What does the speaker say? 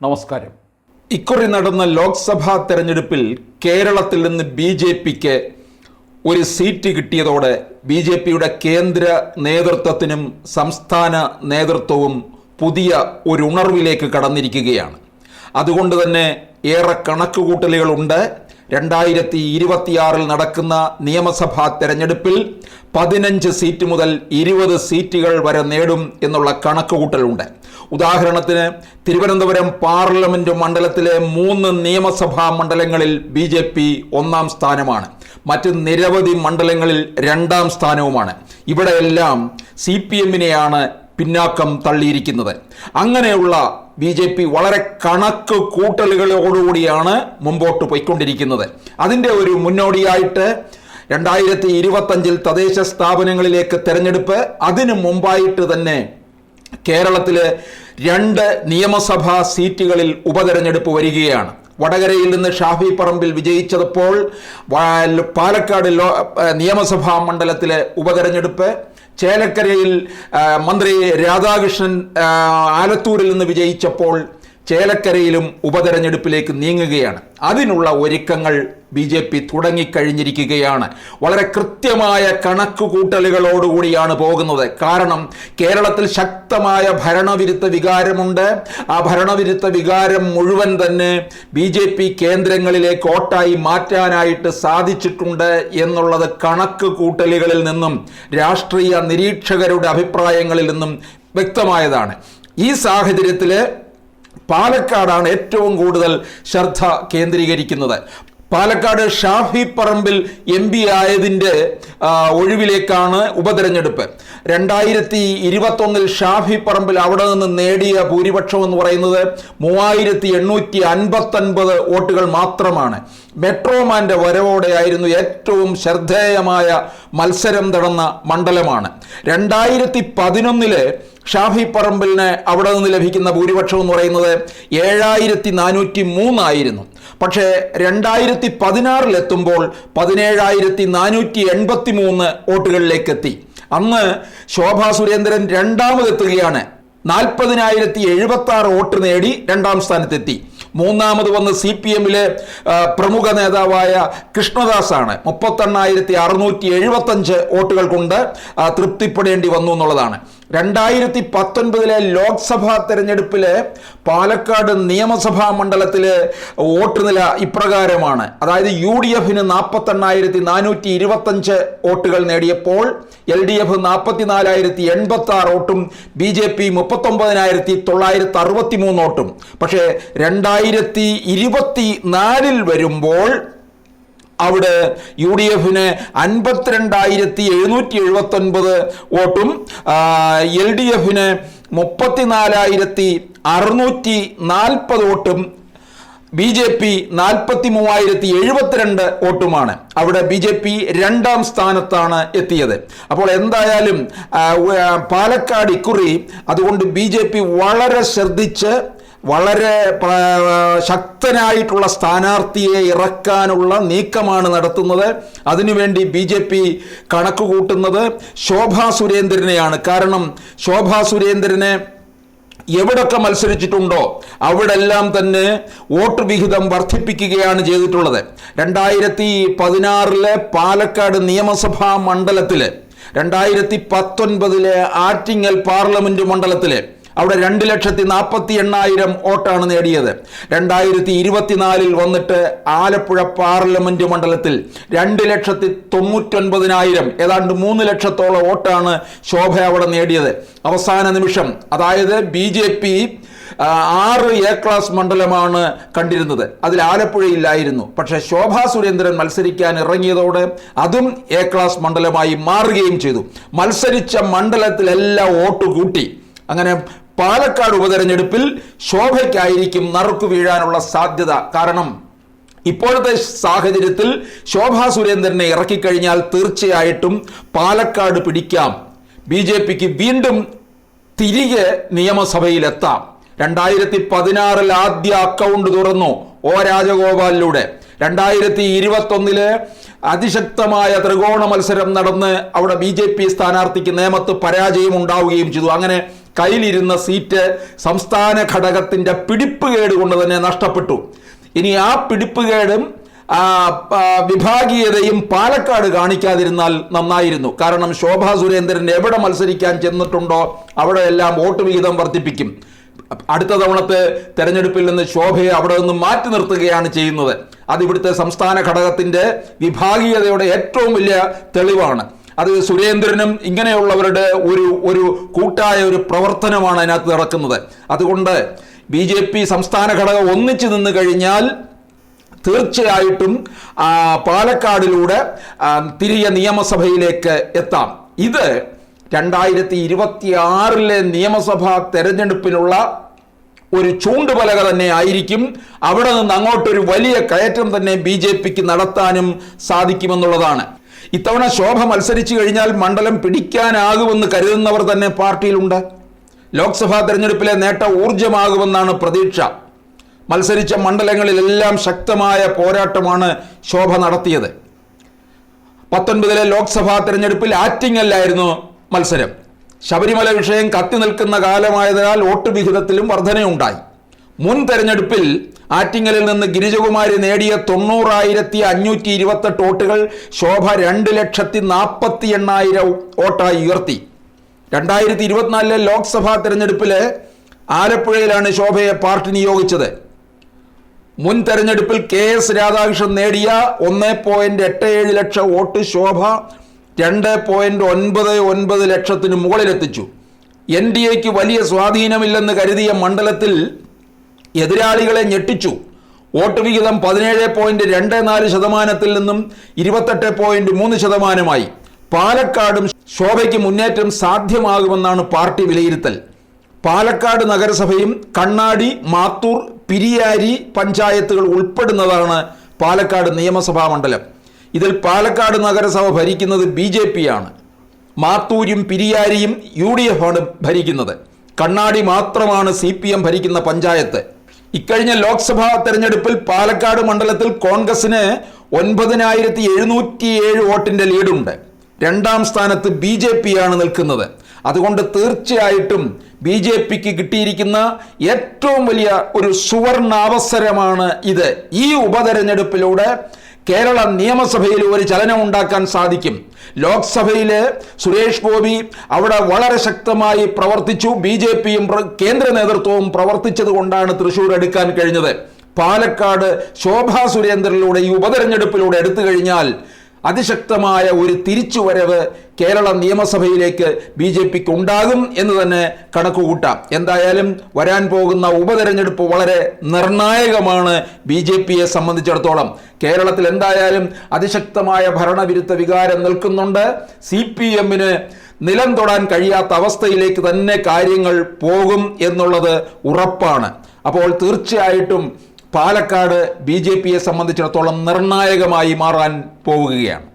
നമസ്കാരം. ഇക്കുറി നടന്ന ലോക്സഭാ തെരഞ്ഞെടുപ്പിൽ കേരളത്തിൽ നിന്ന് ബി ജെ പിക്ക് ഒരു സീറ്റ് കിട്ടിയതോടെ ബി ജെ പിയുടെ കേന്ദ്ര നേതൃത്വത്തിനും സംസ്ഥാന നേതൃത്വവും പുതിയ ഒരു ഉണർവിലേക്ക് കടന്നിരിക്കുകയാണ്. അതുകൊണ്ട് തന്നെ ഏറെ കണക്കുകൂട്ടലുകളുണ്ട്. രണ്ടായിരത്തി ഇരുപത്തിയാറിൽ നടക്കുന്ന നിയമസഭാ തെരഞ്ഞെടുപ്പിൽ പതിനഞ്ച് സീറ്റ് മുതൽ ഇരുപത് സീറ്റുകൾ വരെ നേടും എന്നുള്ള കണക്കുകൂട്ടലുണ്ട്. ഉദാഹരണത്തിന് തിരുവനന്തപുരം പാർലമെന്റ് മണ്ഡലത്തിലെ മൂന്ന് നിയമസഭാ മണ്ഡലങ്ങളിൽ ബി ജെ പി ഒന്നാം സ്ഥാനമാണ്. മറ്റ് നിരവധി മണ്ഡലങ്ങളിൽ രണ്ടാം സ്ഥാനവുമാണ്. ഇവിടെയെല്ലാം സി പി എമ്മിനെയാണ് പിന്നാക്കം തള്ളിയിരിക്കുന്നത്. അങ്ങനെയുള്ള ബി ജെ പി വളരെ കണക്ക് കൂട്ടലുകളോടുകൂടിയാണ് മുമ്പോട്ട് പോയിക്കൊണ്ടിരിക്കുന്നത്. അതിന്റെ ഒരു മുന്നോടിയായിട്ട് രണ്ടായിരത്തി ഇരുപത്തഞ്ചിൽ തദ്ദേശ സ്ഥാപനങ്ങളിലേക്ക് തെരഞ്ഞെടുപ്പ് അതിനു മുമ്പായിട്ട് തന്നെ കേരളത്തിൽ രണ്ട് നിയമസഭാ സീറ്റുകളിൽ ഉപതെരഞ്ഞെടുപ്പ് വരികയാണ്. വടകരയിൽ നിന്ന് ഷാഫി പറമ്പിൽ വിജയിച്ചപ്പോൾ പാലക്കാട് ലോ നിയമസഭാ മണ്ഡലത്തിലെ ഉപതെരഞ്ഞെടുപ്പ്. ചേലക്കരയിൽ മന്ത്രി രാധാകൃഷ്ണൻ ആലത്തൂരിൽ നിന്ന് വിജയിച്ചപ്പോൾ ചേലക്കരയിലും ഉപതെരഞ്ഞെടുപ്പിലേക്ക് നീങ്ങുകയാണ്. അതിനുള്ള ഒരുക്കങ്ങൾ ബി ജെ പി തുടങ്ങിക്കഴിഞ്ഞിരിക്കുകയാണ്. വളരെ കൃത്യമായ കണക്കുകൂട്ടലുകളോടുകൂടിയാണ് പോകുന്നത്. കാരണം കേരളത്തിൽ ശക്തമായ ഭരണവിരുദ്ധ വികാരമുണ്ട്. ആ ഭരണവിരുദ്ധ വികാരം മുഴുവൻ തന്നെ ബി ജെ പി കേന്ദ്രങ്ങളിലേക്ക് ഓട്ടായി മാറ്റാനായിട്ട് സാധിച്ചിട്ടുണ്ട് എന്നുള്ളത് കണക്ക് കൂട്ടലുകളിൽ നിന്നും രാഷ്ട്രീയ നിരീക്ഷകരുടെ അഭിപ്രായങ്ങളിൽ നിന്നും വ്യക്തമായതാണ്. ഈ സാഹചര്യത്തിൽ പാലക്കാടാണ് ഏറ്റവും കൂടുതൽ ശ്രദ്ധ കേന്ദ്രീകരിക്കുന്നത്. പാലക്കാട് ഷാഫി പറമ്പിൽ എം പി ആയതിന്റെ ഒഴിവിലേക്കാണ് ഉപതെരഞ്ഞെടുപ്പ്. രണ്ടായിരത്തി ഇരുപത്തൊന്നിൽ ഷാഫി പറമ്പിൽ അവിടെ നിന്ന് നേടിയ ഭൂരിപക്ഷം എന്ന് പറയുന്നത് മൂവായിരത്തി എണ്ണൂറ്റി അൻപത്തൊൻപത് വോട്ടുകൾ മാത്രമാണ്. മെട്രോമാന്റെ വരവോടെയായിരുന്നു ഏറ്റവും ശ്രദ്ധേയമായ മത്സരം നടന്ന മണ്ഡലമാണ്. രണ്ടായിരത്തി പതിനൊന്നിൽ ഷാഫി പറമ്പിലിന് അവിടെ നിന്ന് ലഭിക്കുന്ന ഭൂരിപക്ഷം എന്ന് പറയുന്നത് ഏഴായിരത്തി നാനൂറ്റി മൂന്നായിരുന്നു പക്ഷേ രണ്ടായിരത്തി പതിനാറിലെത്തുമ്പോൾ പതിനേഴായിരത്തി നാനൂറ്റി എൺപത്തി മൂന്ന് വോട്ടുകളിലേക്ക് എത്തി അന്ന് ശോഭാ സുരേന്ദ്രൻ രണ്ടാമതെത്തുകയാണ്. നാൽപ്പതിനായിരത്തി എഴുപത്തി ആറ് വോട്ട് നേടി രണ്ടാം സ്ഥാനത്തെത്തി. മൂന്നാമത് വന്ന് സി പി എമ്മിലെ പ്രമുഖ നേതാവായ കൃഷ്ണദാസാണ്. മുപ്പത്തെണ്ണായിരത്തി അറുന്നൂറ്റി എഴുപത്തഞ്ച് വോട്ടുകൾ കൊണ്ട് തൃപ്തിപ്പെടേണ്ടി വന്നു എന്നുള്ളതാണ്. രണ്ടായിരത്തി പത്തൊൻപതിലെ ലോക്സഭാ തെരഞ്ഞെടുപ്പിൽ പാലക്കാട് നിയമസഭാ മണ്ഡലത്തിൽ വോട്ട് നില ഇപ്രകാരമാണ്. അതായത് യു ഡി എഫിന് നാൽപ്പത്തെണ്ണായിരത്തി നാനൂറ്റി ഇരുപത്തഞ്ച് വോട്ടുകൾ നേടിയപ്പോൾ എൽ ഡി എഫ് നാൽപ്പത്തിനാലായിരത്തി എൺപത്തി ആറ് വോട്ടും ബി ജെ പി മുപ്പത്തൊമ്പതിനായിരത്തി തൊള്ളായിരത്തി അറുപത്തി മൂന്ന് വോട്ടും. പക്ഷേ രണ്ടായിരത്തി ഇരുപത്തി നാലിൽ വരുമ്പോൾ അവിടെ യു ഡി എഫിന് അൻപത്തിരണ്ടായിരത്തി എഴുന്നൂറ്റി എഴുപത്തി ഒൻപത് വോട്ടും എൽ ഡി എഫിന് മുപ്പത്തിനാലായിരത്തി അറുന്നൂറ്റി നാൽപ്പത് വോട്ടും ബി ജെ പി നാൽപ്പത്തി മൂവായിരത്തി എഴുപത്തിരണ്ട് വോട്ടുമാണ്. അവിടെ ബി ജെ പി രണ്ടാം സ്ഥാനത്താണ് എത്തിയത്. അപ്പോൾ എന്തായാലും പാലക്കാട് ഇക്കുറി അതുകൊണ്ട് ബി ജെ പി വളരെ ശ്രദ്ധിച്ച് വളരെ ശക്തനായിട്ടുള്ള സ്ഥാനാർത്ഥിയെ ഇറക്കാനുള്ള നീക്കമാണ് നടത്തുന്നത്. അതിനുവേണ്ടി ബി ജെ പി കണക്ക് കൂട്ടുന്നത് ശോഭാ സുരേന്ദ്രനെയാണ്. കാരണം ശോഭാ സുരേന്ദ്രനെ എവിടൊക്കെ മത്സരിച്ചിട്ടുണ്ടോ അവിടെല്ലാം തന്നെ വോട്ട് വിഹിതം വർദ്ധിപ്പിക്കുകയാണ് ചെയ്തിട്ടുള്ളത്. രണ്ടായിരത്തി പതിനാറിലെ പാലക്കാട് നിയമസഭാ മണ്ഡലത്തിൽ രണ്ടായിരത്തി പത്തൊൻപതിലെ ആറ്റിങ്ങൽ പാർലമെന്റ് മണ്ഡലത്തിൽ അവിടെ രണ്ട് ലക്ഷത്തി നാൽപ്പത്തി എണ്ണായിരം വോട്ടാണ് നേടിയത്. രണ്ടായിരത്തി ഇരുപത്തിനാലിൽ വന്നിട്ട് ആലപ്പുഴ പാർലമെന്റ് മണ്ഡലത്തിൽ രണ്ട് ലക്ഷത്തി തൊണ്ണൂറ്റൊൻപതിനായിരം ഏതാണ്ട് മൂന്ന് ലക്ഷത്തോളം വോട്ടാണ് ശോഭ അവിടെ നേടിയത്. അവസാന നിമിഷം അതായത് ബി ജെ പി ആറ് എ ക്ലാസ് മണ്ഡലമാണ് കണ്ടിരുന്നത്. അതിൽ ആലപ്പുഴയില്ലായിരുന്നു. പക്ഷേ ശോഭാ സുരേന്ദ്രൻ മത്സരിക്കാൻ ഇറങ്ങിയതോടെ അതും എ ക്ലാസ് മണ്ഡലമായി മാറുകയും ചെയ്തു. മത്സരിച്ച മണ്ഡലത്തിലെല്ലാം വോട്ട് കൂട്ടി. അങ്ങനെ പാലക്കാട് ഉപതെരഞ്ഞെടുപ്പിൽ ശോഭയ്ക്കായിരിക്കും നറുക്കു വീഴാനുള്ള സാധ്യത കാരണം ഇപ്പോഴത്തെ സാഹചര്യത്തിൽ ശോഭാ സുരേന്ദ്രനെ ഇറക്കിക്കഴിഞ്ഞാൽ തീർച്ചയായിട്ടും പാലക്കാട് പിടിക്കാം. ബി ജെ പിക്ക് വീണ്ടും തിരികെ നിയമസഭയിലെത്താം. രണ്ടായിരത്തി പതിനാറിൽ ആദ്യ അക്കൗണ്ട് തുറന്നു ഒ രാജഗോപാലിലൂടെ. രണ്ടായിരത്തി ഇരുപത്തൊന്നിൽ അതിശക്തമായ ത്രികോണ മത്സരം നടന്ന് അവിടെ ബി ജെ പി സ്ഥാനാർത്ഥിക്ക് നേമത്ത് പരാജയം ഉണ്ടാവുകയും ചെയ്തു. അങ്ങനെ കയ്യിലിരുന്ന സീറ്റ് സംസ്ഥാന ഘടകത്തിന്റെ പിടിപ്പുകേട് കൊണ്ട് തന്നെ നഷ്ടപ്പെട്ടു. ഇനി ആ പിടിപ്പുകേടും വിഭാഗീയതയും പാലക്കാട് കാണിക്കാതിരുന്നാൽ നന്നായിരുന്നു. കാരണം ശോഭാ സുരേന്ദ്രൻ എവിടെ മത്സരിക്കാൻ ചെന്നിട്ടുണ്ടോ അവിടെ എല്ലാം വോട്ട് വിഹിതം വർദ്ധിപ്പിക്കും. അടുത്ത തവണത്തെ തെരഞ്ഞെടുപ്പിൽ നിന്ന് ശോഭയെ അവിടെ നിന്ന് മാറ്റി നിർത്തുകയാണ് ചെയ്യുന്നത്. അത് ഇവിടുത്തെ സംസ്ഥാന ഘടകത്തിന്റെ വിഭാഗീയതയുടെ ഏറ്റവും വലിയ തെളിവാണ്. അത് സുരേന്ദ്രനും ഇങ്ങനെയുള്ളവരുടെ ഒരു ഒരു കൂട്ടായ ഒരു പ്രവർത്തനമാണ് അതിനകത്ത് നടക്കുന്നത്. അതുകൊണ്ട് ബി ജെ പി സംസ്ഥാന ഘടകം ഒന്നിച്ചു നിന്ന് കഴിഞ്ഞാൽ തീർച്ചയായിട്ടും പാലക്കാടിലൂടെ തിരിയ നിയമസഭയിലേക്ക് എത്താം. ഇത് രണ്ടായിരത്തി ഇരുപത്തി ആറിലെ നിയമസഭാ തെരഞ്ഞെടുപ്പിനുള്ള ഒരു ചൂണ്ടുപലക തന്നെ ആയിരിക്കും. അവിടെ നിന്ന് അങ്ങോട്ടൊരു വലിയ കയറ്റം തന്നെ ബി നടത്താനും സാധിക്കുമെന്നുള്ളതാണ്. ഇത്തവണ ശോഭ മത്സരിച്ചു കഴിഞ്ഞാൽ മണ്ഡലം പിടിക്കാനാകുമെന്ന് കരുതുന്നവർ തന്നെ പാർട്ടിയിലുണ്ട്. ലോക്സഭാ തെരഞ്ഞെടുപ്പിലെ നേട്ട ഊർജമാകുമെന്നാണ് പ്രതീക്ഷ. മത്സരിച്ച മണ്ഡലങ്ങളിലെല്ലാം ശക്തമായ പോരാട്ടമാണ് ശോഭ നടത്തിയത്. പത്തൊൻപതിലെ ലോക്സഭാ തെരഞ്ഞെടുപ്പിൽ ആറ്റിങ്ങലിലായിരുന്നു മത്സരം. ശബരിമല വിഷയം കത്തി നിൽക്കുന്ന കാലമായതിനാൽ വോട്ട് വിഹിതത്തിലും വർധനയുണ്ടായി. മുൻ തെരഞ്ഞെടുപ്പിൽ ആറ്റിങ്ങലിൽ നിന്ന് ഗിരിജകുമാരി നേടിയ തൊണ്ണൂറായിരത്തി അഞ്ഞൂറ്റി ഇരുപത്തെട്ട് വോട്ടുകൾ ശോഭ രണ്ട് ലക്ഷത്തി നാൽപ്പത്തി എണ്ണായിരം വോട്ടായി ഉയർത്തി. രണ്ടായിരത്തി ഇരുപത്തിനാലിലെ ലോക്സഭാ തെരഞ്ഞെടുപ്പിൽ ആലപ്പുഴയിലാണ് ശോഭയെ പാർട്ടി നിയോഗിച്ചത്. മുൻ തെരഞ്ഞെടുപ്പിൽ കെ എസ് രാധാകൃഷ്ണൻ നേടിയ ഒന്ന് പോയിന്റ് എട്ട് ഏഴ് ലക്ഷം വോട്ട് ശോഭ രണ്ട് പോയിന്റ് ഒൻപത് ഒൻപത് ലക്ഷത്തിന് മുകളിലെത്തിച്ചു. എൻ ഡി എക്ക് വലിയ സ്വാധീനമില്ലെന്ന് കരുതിയ മണ്ഡലത്തിൽ എതിരാളികളെ ഞെട്ടിച്ചു. വോട്ട് വിഹിതം പതിനേഴ് പോയിന്റ് രണ്ട് നാല് ശതമാനത്തിൽ നിന്നും ഇരുപത്തെട്ട് പോയിന്റ് മൂന്ന് ശതമാനമായി. പാലക്കാടും ശോഭയ്ക്ക് മുന്നേറ്റം സാധ്യമാകുമെന്നാണ് പാർട്ടി വിലയിരുത്തൽ. പാലക്കാട് നഗരസഭയും കണ്ണാടി മാത്തൂർ പിരിയാരി പഞ്ചായത്തുകൾ ഉൾപ്പെടുന്നതാണ് പാലക്കാട് നിയമസഭാ മണ്ഡലം. ഇതിൽ പാലക്കാട് നഗരസഭ ഭരിക്കുന്നത് ബി ജെ പി ആണ് മാത്തൂരും പിരിയാരിയും യു ഡി എഫ് ആണ് ഭരിക്കുന്നത്. കണ്ണാടി മാത്രമാണ് സി പി എം ഭരിക്കുന്ന പഞ്ചായത്ത്. ഇക്കഴിഞ്ഞ ലോക്സഭാ തെരഞ്ഞെടുപ്പിൽ പാലക്കാട് മണ്ഡലത്തിൽ കോൺഗ്രസിന് ഒൻപതിനായിരത്തി എഴുന്നൂറ്റിയേഴ് വോട്ടിന്റെ ലീഡുണ്ട്. രണ്ടാം സ്ഥാനത്ത് ബി ജെ പി ആണ് നിൽക്കുന്നത്. അതുകൊണ്ട് തീർച്ചയായിട്ടും ബി ജെ പിക്ക് കിട്ടിയിരിക്കുന്ന ഏറ്റവും വലിയ ഒരു സുവർണാവസരമാണ് ഇത്. ഈ ഉപതെരഞ്ഞെടുപ്പിലൂടെ കേരള നിയമസഭയിൽ ഒരു ചലനം ഉണ്ടാക്കാൻ സാധിക്കും. ലോക്സഭയിൽ സുരേഷ് ഗോപി അവിടെ വളരെ ശക്തമായി പ്രവർത്തിച്ചു. ബി ജെ പിയും കേന്ദ്ര നേതൃത്വവും പ്രവർത്തിച്ചത് കൊണ്ടാണ് തൃശൂർ എടുക്കാൻ കഴിഞ്ഞത്. പാലക്കാട് ശോഭാ സുരേന്ദ്രനിലൂടെ ഈ ഉപതെരഞ്ഞെടുപ്പിലൂടെ എടുത്തു കഴിഞ്ഞാൽ അതിശക്തമായ ഒരു തിരിച്ചുവരവ് കേരള നിയമസഭയിലേക്ക് ബി ജെ പിക്ക് ഉണ്ടാകും എന്ന് തന്നെ കണക്കുകൂട്ടാം. എന്തായാലും വരാൻ പോകുന്ന ഉപതെരഞ്ഞെടുപ്പ് വളരെ നിർണായകമാണ് ബി ജെ പിയെ സംബന്ധിച്ചിടത്തോളം. കേരളത്തിൽ എന്തായാലും അതിശക്തമായ ഭരണവിരുദ്ധ വികാരം നിൽക്കുന്നുണ്ട്. സി പി എമ്മിന് നിലം തൊടാൻ കഴിയാത്ത അവസ്ഥയിലേക്ക് തന്നെ കാര്യങ്ങൾ പോകും എന്നുള്ളത് ഉറപ്പാണ്. അപ്പോൾ തീർച്ചയായിട്ടും പാലക്കാട് ബി ജെ പിയെ സംബന്ധിച്ചിടത്തോളം നിർണായകമായി മാറാൻ പോവുകയാണ്.